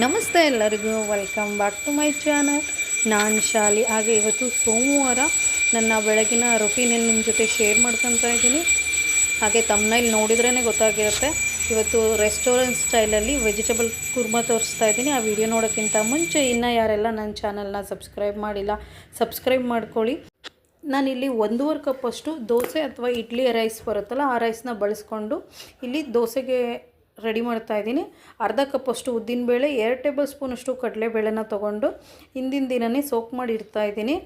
ನಮಸ್ತೆ ಎಲ್ಲರಿಗೂ welcome back to my channel ನಾನು ಶಾಲಿ, ಹಾಗೆ ಇವತ್ತು ಸೋಮವಾರ ನನ್ನ ಬೆಳಗಿನ ರೊಟೀನನ್ನು ನಿಮ್ಮ ಜೊತೆ ಶೇರ್ ಮಾಡ್ಕೊತಾ ಇದ್ದೀನಿ. ಹಾಗೆ ತಮ್ಮನಲ್ಲಿ ನೋಡಿದ್ರೇ ಗೊತ್ತಾಗಿರುತ್ತೆ. ಇವತ್ತು ರೆಸ್ಟೋರೆಂಟ್ ಸ್ಟೈಲಲ್ಲಿ ವೆಜಿಟೇಬಲ್ ಕುರ್ಮಾ ತೋರಿಸ್ತಾ ಇದ್ದೀನಿ. ಆ ವಿಡಿಯೋ ನೋಡೋಕ್ಕಿಂತ ಮುಂಚೆ ಇನ್ನೂ ಯಾರೆಲ್ಲ ನನ್ನ ಚಾನಲ್ನ ಸಬ್ಸ್ಕ್ರೈಬ್ ಮಾಡಿಲ್ಲ ಸಬ್ಸ್ಕ್ರೈಬ್ ಮಾಡ್ಕೊಳ್ಳಿ. ನಾನಿಲ್ಲಿ ಒಂದೂವರೆ ಕಪ್ಪಷ್ಟು ದೋಸೆ ಅಥವಾ ಇಡ್ಲಿ ರೈಸ್ ಬರುತ್ತಲ್ಲ, ಆ ರೈಸ್ನ ಬಳಸ್ಕೊಂಡು ಇಲ್ಲಿ ದೋಸೆಗೆ ರೆಡಿ ಮಾಡ್ತಾ ಇದ್ದೀನಿ. ಅರ್ಧ ಕಪ್ಪಷ್ಟು ಉದ್ದಿನಬೇಳೆ ಎರಡು ಟೇಬಲ್ ಸ್ಪೂನಷ್ಟು ಕಡಲೆಬೇಳೆನ ತೊಗೊಂಡು ಹಿಂದಿನ ದಿನವೇ ಸೋಕ್ ಮಾಡಿ ಇಡ್ತಾ ಇದ್ದೀನಿ.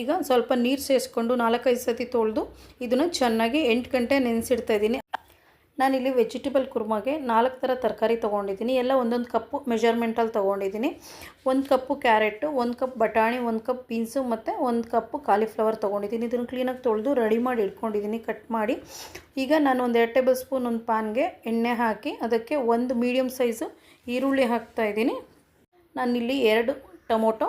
ಈಗ ಸ್ವಲ್ಪ ನೀರು ಸೇರಿಸ್ಕೊಂಡು ನಾಲ್ಕೈದು ಸತಿ ತೊಳೆದು ಇದನ್ನು ಚೆನ್ನಾಗಿ ಎಂಟು ಗಂಟೆ ನೆನೆಸಿಡ್ತಾ ಇದ್ದೀನಿ. ನಾನಿಲ್ಲಿ ವೆಜಿಟೇಬಲ್ ಕುರ್ಮಾಗೆ ನಾಲ್ಕು ಥರ ತರಕಾರಿ ತೊಗೊಂಡಿದ್ದೀನಿ. ಎಲ್ಲ ಒಂದೊಂದು ಕಪ್ಪು ಮೆಜರ್ಮೆಂಟಲ್ಲಿ ತೊಗೊಂಡಿದ್ದೀನಿ. ಒಂದು ಕಪ್ಪು ಕ್ಯಾರೆಟು, ಒಂದು ಕಪ್ ಬಟಾಣಿ, ಒಂದು ಕಪ್ ಬೀನ್ಸು ಮತ್ತು ಒಂದು ಕಪ್ಪು ಕಾಲಿಫ್ಲವರ್ ತೊಗೊಂಡಿದ್ದೀನಿ. ಇದನ್ನು ಕ್ಲೀನಾಗಿ ತೊಳೆದು ರೆಡಿ ಮಾಡಿ ಇಟ್ಕೊಂಡಿದ್ದೀನಿ ಕಟ್ ಮಾಡಿ. ಈಗ ನಾನು ಒಂದು ಎರಡು ಟೇಬಲ್ ಸ್ಪೂನ್ ಒಂದು ಪ್ಯಾನ್ಗೆ ಎಣ್ಣೆ ಹಾಕಿ ಅದಕ್ಕೆ ಒಂದು ಮೀಡಿಯಮ್ ಸೈಜು ಈರುಳ್ಳಿ ಹಾಕ್ತಾಯಿದ್ದೀನಿ ನಾನಿಲ್ಲಿ ಎರಡು ಟೊಮೊಟೊ,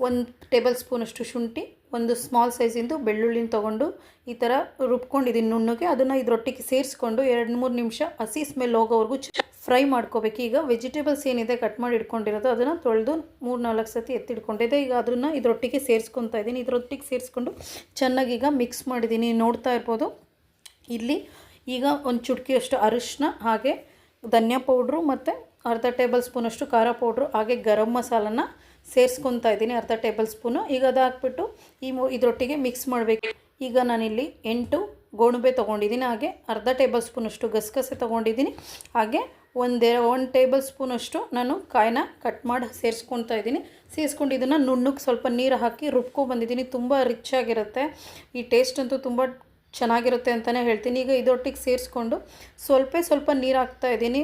ಒಂದು ಟೇಬಲ್ ಸ್ಪೂನಷ್ಟು ಶುಂಠಿ ಒಂದು ಸ್ಮಾಲ್ ಸೈಜಿಂದು ಬೆಳ್ಳುಳ್ಳಿನ ತೊಗೊಂಡು ಈ ಥರ ರುಬ್ಕೊಂಡಿದ್ದೀನಿ ನುಣ್ಣಗೆ. ಅದನ್ನು ಇದರೊಟ್ಟಿಗೆ ಸೇರಿಸ್ಕೊಂಡು ಎರಡು ಮೂರು ನಿಮಿಷ ಹಸಿ ಸ್ಮೆಲ್ ಹೋಗೋವರೆಗೂ ಫ್ರೈ ಮಾಡ್ಕೋಬೇಕು. ಈಗ ವೆಜಿಟೇಬಲ್ಸ್ ಏನಿದೆ ಕಟ್ ಮಾಡಿ ಇಟ್ಕೊಂಡಿರೋದು ಅದನ್ನು ತೊಳೆದು ಮೂರು ನಾಲ್ಕು ಸತಿ ಎತ್ತಿಟ್ಕೊಂಡಿದ್ದೆ ಈಗ ಅದನ್ನು ಇದರೊಟ್ಟಿಗೆ ಸೇರಿಸ್ಕೊತಾ ಇದ್ದೀನಿ ಇದರೊಟ್ಟಿಗೆ ಸೇರಿಸ್ಕೊಂಡು ಚೆನ್ನಾಗಿ ಈಗ ಮಿಕ್ಸ್ ಮಾಡಿದ್ದೀನಿ ನೋಡ್ತಾ ಇರ್ಬೋದು. ಇಲ್ಲಿ ಈಗ ಒಂದು ಚುಟಕಿಯಷ್ಟು ಅರಿಶಿನ ಹಾಗೆ ಧನಿಯಾ ಪೌಡ್ರು ಮತ್ತು ಅರ್ಧ ಟೇಬಲ್ ಸ್ಪೂನಷ್ಟು ಖಾರ ಪೌಡ್ರು ಹಾಗೆ ಗರಂ ಮಸಾಲನ ಸೇರಿಸ್ಕೊತಾ ಇದ್ದೀನಿ, ಅರ್ಧ ಟೇಬಲ್ ಸ್ಪೂನು. ಈಗ ಅದು ಹಾಕ್ಬಿಟ್ಟು ಈ ಇದರೊಟ್ಟಿಗೆ ಮಿಕ್ಸ್ ಮಾಡಬೇಕು. ಈಗ ನಾನಿಲ್ಲಿ ಎಂಟು ಗೋಣುಬೆ ತೊಗೊಂಡಿದ್ದೀನಿ, ಹಾಗೆ ಅರ್ಧ ಟೇಬಲ್ ಸ್ಪೂನಷ್ಟು ಗಸಗಸೆ ತೊಗೊಂಡಿದ್ದೀನಿ. ಹಾಗೆ ಒಂದೇ, ಒಂದು ಟೇಬಲ್ ಸ್ಪೂನಷ್ಟು ನಾನು ಕಾಯಿನ ಕಟ್ ಮಾಡಿ ಸೇರಿಸ್ಕೊತಾ ಇದ್ದೀನಿ. ಸೇರಿಸ್ಕೊಂಡು ಇದನ್ನು ನುಣ್ಣಗೆ ಸ್ವಲ್ಪ ನೀರು ಹಾಕಿ ರುಬ್ಕೊಬಂದಿದ್ದೀನಿ ತುಂಬ ರಿಚ್ ಆಗಿರುತ್ತೆ. ಈ ಟೇಸ್ಟ್ ಅಂತೂ ತುಂಬ ಚೆನ್ನಾಗಿರುತ್ತೆ ಅಂತಲೇ ಹೇಳ್ತೀನಿ. ಈಗ ಇದೊಟ್ಟಿಗೆ ಸೇರಿಸ್ಕೊಂಡು ಸ್ವಲ್ಪ ಸ್ವಲ್ಪ ನೀರು ಹಾಕ್ತಾ ಇದ್ದೀನಿ.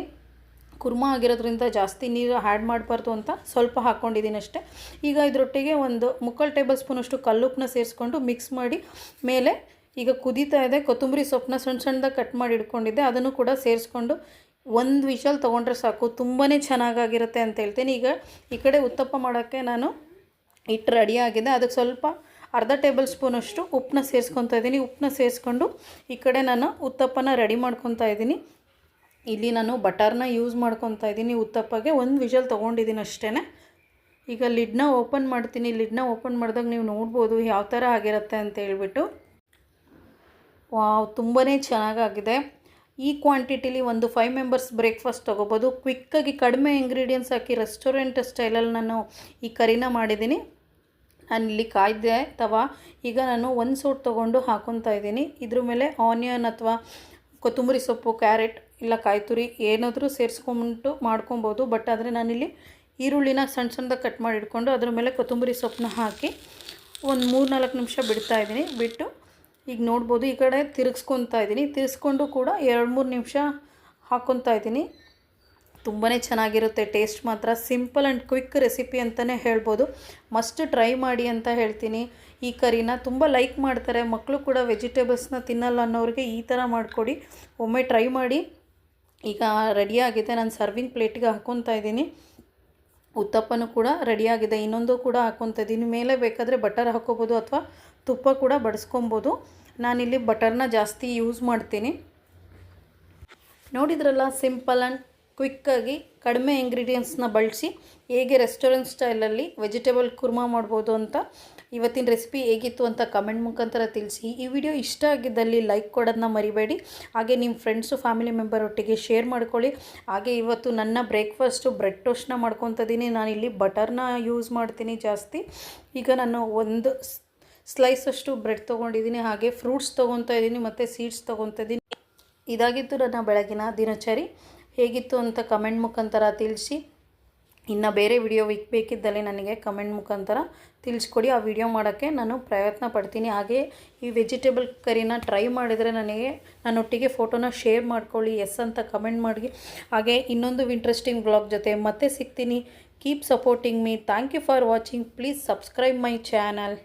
ಕುರ್ಮಾ ಆಗಿರೋದ್ರಿಂದ ಜಾಸ್ತಿ ನೀರು ಆ್ಯಡ್ ಮಾಡಬಾರ್ದು ಅಂತ ಸ್ವಲ್ಪ ಹಾಕ್ಕೊಂಡಿದ್ದೀನಿ ಅಷ್ಟೇ. ಈಗ ಇದರೊಟ್ಟಿಗೆ ಒಂದು ಮುಕ್ಕಾಲು ಟೇಬಲ್ ಸ್ಪೂನಷ್ಟು ಕಲ್ಲುಪ್ಪನ್ನ ಸೇರಿಸ್ಕೊಂಡು ಮಿಕ್ಸ್ ಮಾಡಿ, ಮೇಲೆ ಈಗ ಕುದೀತಾ ಇದೆ, ಕೊತ್ತಂಬರಿ ಸೊಪ್ಪನ್ನ ಸಣ್ಣ ಸಣ್ಣದಾಗಿ ಕಟ್ ಮಾಡಿ ಇಟ್ಕೊಂಡಿದ್ದೆ. ಅದನ್ನು ಕೂಡ ಸೇರಿಸ್ಕೊಂಡು ಒಂದು ವಿಷಲ್ ತೊಗೊಂಡ್ರೆ ಸಾಕು ತುಂಬಾ ಚೆನ್ನಾಗಾಗಿರುತ್ತೆ ಅಂತ ಹೇಳ್ತೀನಿ. ಈಗ ಈ ಕಡೆ ಉತ್ತಪ್ಪ ಮಾಡೋಕ್ಕೆ ನಾನು ಹಿಟ್ಟು ರೆಡಿ ಆಗಿದೆ. ಅದಕ್ಕೆ ಸ್ವಲ್ಪ ಅರ್ಧ ಟೇಬಲ್ ಸ್ಪೂನಷ್ಟು ಉಪ್ಪನ್ನ ಸೇರಿಸ್ಕೊತಾ ಇದ್ದೀನಿ. ಉಪ್ಪನ್ನ ಸೇರಿಸ್ಕೊಂಡು ಈ ಕಡೆ ನಾನು ಉತ್ತಪ್ಪನ ರೆಡಿ ಮಾಡ್ಕೊತಾ ಇದ್ದೀನಿ. ಇಲ್ಲಿ ನಾನು ಬಟರ್ನ ಯೂಸ್ ಮಾಡ್ಕೊತಾ ಇದ್ದೀನಿ ಉತ್ತಪ್ಪಗೆ. ಒಂದು ವಿಷಲ್ ತೊಗೊಂಡಿದ್ದೀನಿ ಅಷ್ಟೇ ಈಗ ಲಿಡ್ನ ಓಪನ್ ಮಾಡ್ತೀನಿ. ಲಿಡ್ನ ಓಪನ್ ಮಾಡಿದಾಗ ನೀವು ನೋಡ್ಬೋದು ಯಾವ ಥರ ಆಗಿರುತ್ತೆ ಅಂತ ಹೇಳ್ಬಿಟ್ಟು. ವಾವ್ ತುಂಬಾ ಚೆನ್ನಾಗಾಗಿದೆ. ಈ ಕ್ವಾಂಟಿಟಿಲಿ ಒಂದು ಫೈವ್ ಮೆಂಬರ್ಸ್ ಬ್ರೇಕ್ಫಾಸ್ಟ್ ತೊಗೋಬೋದು. ಕ್ವಿಕ್ಕಾಗಿ ಕಡಿಮೆ ಇಂಗ್ರೀಡಿಯೆಂಟ್ಸ್ ಹಾಕಿ ರೆಸ್ಟೋರೆಂಟ್ ಸ್ಟೈಲಲ್ಲಿ ನಾನು ಈ ಕರಿನ ಮಾಡಿದ್ದೀನಿ. ನಾನು ಇಲ್ಲಿ ಕಾಯ್ದೆ, ತವಾ. ಈಗ ನಾನು ಒಂದು ಸೂಟ್ ತೊಗೊಂಡು ಹಾಕೊತಾ ಇದ್ದೀನಿ. ಇದ್ರ ಮೇಲೆ ಆನಿಯನ್ ಅಥವಾ ಕೊತ್ತಂಬರಿ ಸೊಪ್ಪು, ಕ್ಯಾರೆಟ್ ಇಲ್ಲ ಕಾಯಿ ತುರಿ ಏನಾದರೂ ಸೇರಿಸ್ಕೊಂಬಿಟ್ಟು ಮಾಡ್ಕೊಬೋದು. ಬಟ್ ಆದರೆ ನಾನಿಲ್ಲಿ ಈರುಳ್ಳಿನ ಸಣ್ಣ ಸಣ್ಣದಾಗಿ ಕಟ್ ಮಾಡಿ ಇಟ್ಕೊಂಡು ಅದ್ರ ಮೇಲೆ ಕೊತ್ತಂಬರಿ ಸೊಪ್ಪನ್ನ ಹಾಕಿ ಒಂದು ಮೂರು ನಾಲ್ಕು ನಿಮಿಷ ಬಿಡ್ತಾ ಇದ್ದೀನಿ. ಬಿಟ್ಟು ಈಗ ನೋಡ್ಬೋದು ಈ ಕಡೆ ತಿರುಗಿಸ್ಕೊತಾ ಇದ್ದೀನಿ. ತಿರ್ಸ್ಕೊಂಡು ಕೂಡ ಎರಡು ಮೂರು ನಿಮಿಷ ಹಾಕ್ಕೊತಾ ಇದ್ದೀನಿ. ತುಂಬಾ ಚೆನ್ನಾಗಿರುತ್ತೆ. ಟೇಸ್ಟ್ ಮಾತ್ರ ಸಿಂಪಲ್ ಆ್ಯಂಡ್ ಕ್ವಿಕ್ ರೆಸಿಪಿ ಅಂತಲೇ ಹೇಳ್ಬೋದು. ಮಸ್ಟ್ ಟ್ರೈ ಮಾಡಿ ಅಂತ ಹೇಳ್ತೀನಿ. ಈ ಕರಿನ ತುಂಬ ಲೈಕ್ ಮಾಡ್ತಾರೆ. ಮಕ್ಕಳು ಕೂಡ ವೆಜಿಟೇಬಲ್ಸ್ನ ತಿನ್ನಲ್ಲ ಅನ್ನೋರಿಗೆ ಈ ಥರ ಮಾಡಿಕೊಡಿ. ಒಮ್ಮೆ ಟ್ರೈ ಮಾಡಿ ಈಗ ರೆಡಿಯಾಗಿದೆ ನಾನು ಸರ್ವಿಂಗ್ ಪ್ಲೇಟಿಗೆ ಹಾಕ್ಕೊತಾ ಇದ್ದೀನಿ. ಉತ್ತಪ್ಪನೂ ಕೂಡ ರೆಡಿಯಾಗಿದೆ ಇನ್ನೊಂದು ಕೂಡ ಹಾಕ್ಕೊತಾ ಇದ್ದೀನಿ. ಮೇಲೆ ಬೇಕಾದರೆ ಬಟರ್ ಹಾಕ್ಕೋಬೋದು ಅಥವಾ ತುಪ್ಪ ಕೂಡ ಬಡಿಸ್ಕೊಬೋದು. ನಾನಿಲ್ಲಿ ಬಟರ್ನ ಜಾಸ್ತಿ ಯೂಸ್ ಮಾಡ್ತೀನಿ. ನೋಡಿದ್ರಲ್ಲ ಸಿಂಪಲ್ ಆ್ಯಂಡ್ ಕ್ವಿಕ್ಕಾಗಿ ಕಡಿಮೆ ಇಂಗ್ರೀಡಿಯೆಂಟ್ಸ್ನ ಬಳಸಿ ಹೇಗೆ ರೆಸ್ಟೋರೆಂಟ್ ಸ್ಟೈಲಲ್ಲಿ ವೆಜಿಟೇಬಲ್ ಕುರ್ಮಾ ಮಾಡ್ಬೋದು ಅಂತ ಇವತ್ತಿನ ರೆಸಿಪಿ ಹೇಗಿತ್ತು ಅಂತ ಕಮೆಂಟ್ ಮುಖಾಂತರ ತಿಳಿಸಿ. ಈ ವಿಡಿಯೋ ಇಷ್ಟ ಆಗಿದ್ದಲ್ಲಿ ಲೈಕ್ ಕೊಡೋದನ್ನ ಮರಿಬೇಡಿ. ಹಾಗೆ ನಿಮ್ಮ ಫ್ರೆಂಡ್ಸು, ಫ್ಯಾಮಿಲಿ ಮೆಂಬರ್ ಒಟ್ಟಿಗೆ ಶೇರ್ ಮಾಡ್ಕೊಳ್ಳಿ. ಹಾಗೆ ಇವತ್ತು ನನ್ನ ಬ್ರೇಕ್ಫಾಸ್ಟು ಬ್ರೆಡ್ ಟೋಸ್ಟ್ನ ಮಾಡ್ಕೊತಿದ್ದೀನಿ ಇಲ್ಲಿ ಬಟರ್ನ ಯೂಸ್ ಮಾಡ್ತೀನಿ ಜಾಸ್ತಿ. ಈಗ ನಾನು ಒಂದು ಸ್ಲೈಸಷ್ಟು ಬ್ರೆಡ್ ತೊಗೊಂಡಿದ್ದೀನಿ ಹಾಗೆ ಫ್ರೂಟ್ಸ್ ತೊಗೊತಾ ಇದ್ದೀನಿ ಮತ್ತು ಸೀಡ್ಸ್ ತೊಗೊತಾ ಇದ್ದೀನಿ ಇದಾಗಿತ್ತು ನನ್ನ ಬೆಳಗಿನ ದಿನಚರಿ. ಹೇಗಿತ್ತು ಅಂತ ಕಮೆಂಟ್ ಮುಖಾಂತರ ತಿಳಿಸಿ. ಇನ್ನು ಬೇರೆ ವಿಡಿಯೋ ವಿಕ್ ಬೇಕಿದ್ದಲ್ಲಿ ನನಗೆ ಕಮೆಂಟ್ ಮುಖಾಂತರ ತಿಳಿಸ್ಕೊಡಿ. ಆ ವಿಡಿಯೋ ಮಾಡೋಕ್ಕೆ ನಾನು ಪ್ರಯತ್ನ ಪಡ್ತೀನಿ. ಹಾಗೆ ಈ ವೆಜಿಟೇಬಲ್ ಕರಿನ ಟ್ರೈ ಮಾಡಿದರೆ ನನಗೆ, ನನ್ನೊಟ್ಟಿಗೆ ಫೋಟೋನ ಶೇರ್ ಮಾಡ್ಕೊಳ್ಳಿ, ಎಸ್ ಅಂತ ಕಮೆಂಟ್ ಮಾಡಿ. ಹಾಗೆ ಇನ್ನೊಂದು ಇಂಟ್ರೆಸ್ಟಿಂಗ್ ಬ್ಲಾಗ್ ಜೊತೆ ಮತ್ತೆ ಸಿಗ್ತೀನಿ. Keep supporting me thank you for watching please subscribe my channel